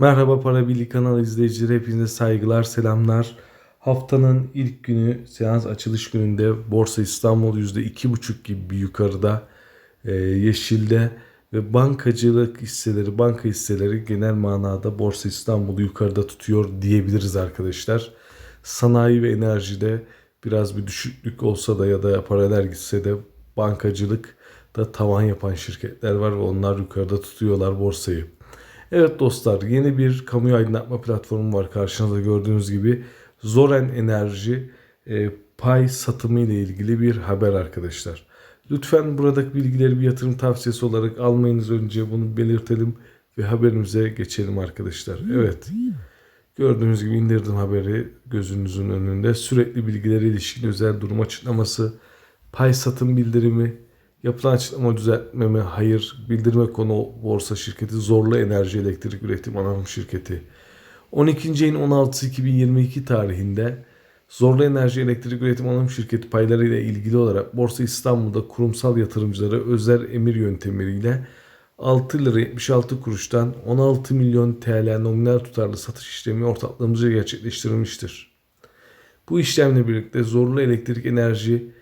Merhaba Para Birliği kanalı izleyicileri hepinize saygılar selamlar. Haftanın ilk günü seans açılış gününde Borsa İstanbul %2,5 gibi yukarıda e, yeşilde ve bankacılık hisseleri banka hisseleri genel manada Borsa İstanbul'u yukarıda tutuyor diyebiliriz arkadaşlar. Sanayi ve enerjide biraz bir düşüklük olsa da ya da paralel gitse de bankacılık da tavan yapan şirketler var ve onlar yukarıda tutuyorlar borsayı. Evet dostlar yeni bir kamuya aydınlatma platformu var karşınızda gördüğünüz gibi. Zoren Enerji e, pay satımı ile ilgili bir haber arkadaşlar. Lütfen buradaki bilgileri bir yatırım tavsiyesi olarak almayınız önce bunu belirtelim ve haberimize geçelim arkadaşlar. Evet. Gördüğünüz gibi indirdim haberi gözünüzün önünde. Sürekli bilgilere ilişkin özel durum açıklaması, pay satım bildirimi, yapılan açıklama düzeltmeme hayır, bildirme konu borsa şirketi Zorlu Enerji Elektrik Üretim Anonim Şirketi. 12. ayın 16 2022 tarihinde Zorlu Enerji Elektrik Üretim Anonim Şirketi payları ile ilgili olarak Borsa İstanbul'da kurumsal yatırımcılara özel emir yöntemiyle 6 lira 76 kuruştan 16 milyon TL nominal tutarlı satış işlemi ortaklığımızca gerçekleştirilmiştir. Bu işlemle birlikte Zorlu Elektrik Enerji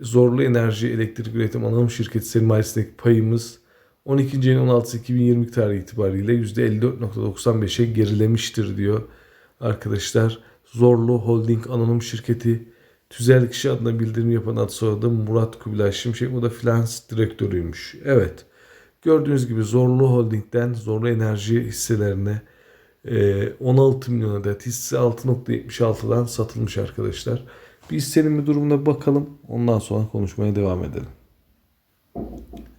Zorlu Enerji Elektrik Üretim Anonim Şirketi sermayesindeki payımız 12. ayın 16 2020 tarihi itibariyle %54.95'e gerilemiştir diyor arkadaşlar. Zorlu Holding Anonim Şirketi tüzel kişi adına bildirim yapan ad soyadı Murat Kubilay Şimşek. O da finans direktörüymüş. Evet. Gördüğünüz gibi Zorlu Holding'den Zorlu Enerji hisselerine e, 16 milyon adet hisse 6.76'dan satılmış arkadaşlar. Bir hissenin bir durumuna bakalım. Ondan sonra konuşmaya devam edelim.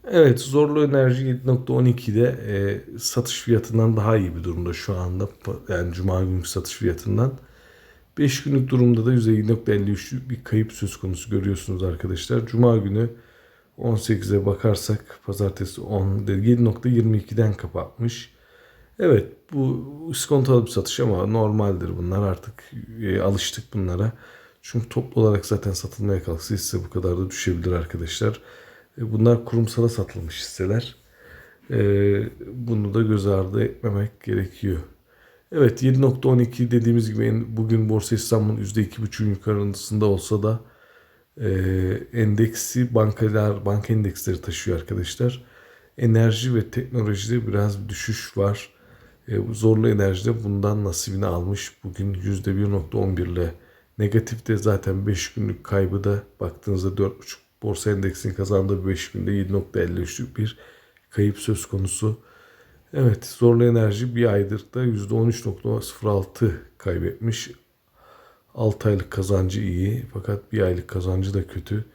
Evet Zorlu Enerji 7.12'de e, satış fiyatından daha iyi bir durumda şu anda. Yani Cuma günkü satış fiyatından. 5 günlük durumda da %7.53'lük bir kayıp söz konusu görüyorsunuz arkadaşlar. Cuma günü 18'e bakarsak pazartesi 10 7.22'den kapatmış. Evet bu iskontalı bir satış ama normaldir bunlar artık e, alıştık bunlara. Çünkü toplu olarak zaten satılmaya kalksa hisse bu kadar da düşebilir arkadaşlar. E, bunlar kurumsala satılmış hisseler. E, bunu da göz ardı etmemek gerekiyor. Evet 7.12 dediğimiz gibi bugün Borsa İstanbul %2.5'ün yukarısında olsa da e, endeksi bankalar, banka endeksleri taşıyor arkadaşlar. Enerji ve teknolojide biraz düşüş var. zorlu enerjide bundan nasibini almış. Bugün %1.11 ile Negatif de zaten 5 günlük kaybı da baktığınızda 4.5 borsa endeksinin kazandığı 5 günde 7.53'lük bir kayıp söz konusu. Evet zorlu enerji bir aydır da %13.06 kaybetmiş. 6 aylık kazancı iyi fakat bir aylık kazancı da kötü.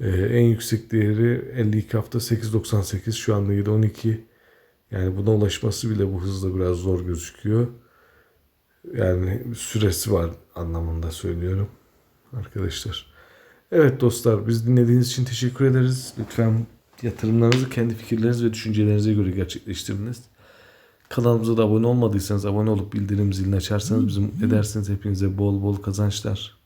Ee, en yüksek değeri 52 hafta 8.98 şu anda 7.12. Yani buna ulaşması bile bu hızla biraz zor gözüküyor. Yani süresi var anlamında söylüyorum arkadaşlar. Evet dostlar biz dinlediğiniz için teşekkür ederiz. Lütfen yatırımlarınızı kendi fikirleriniz ve düşüncelerinize göre gerçekleştiriniz. Kanalımıza da abone olmadıysanız abone olup bildirim zilini açarsanız bizim edersiniz hepinize bol bol kazançlar.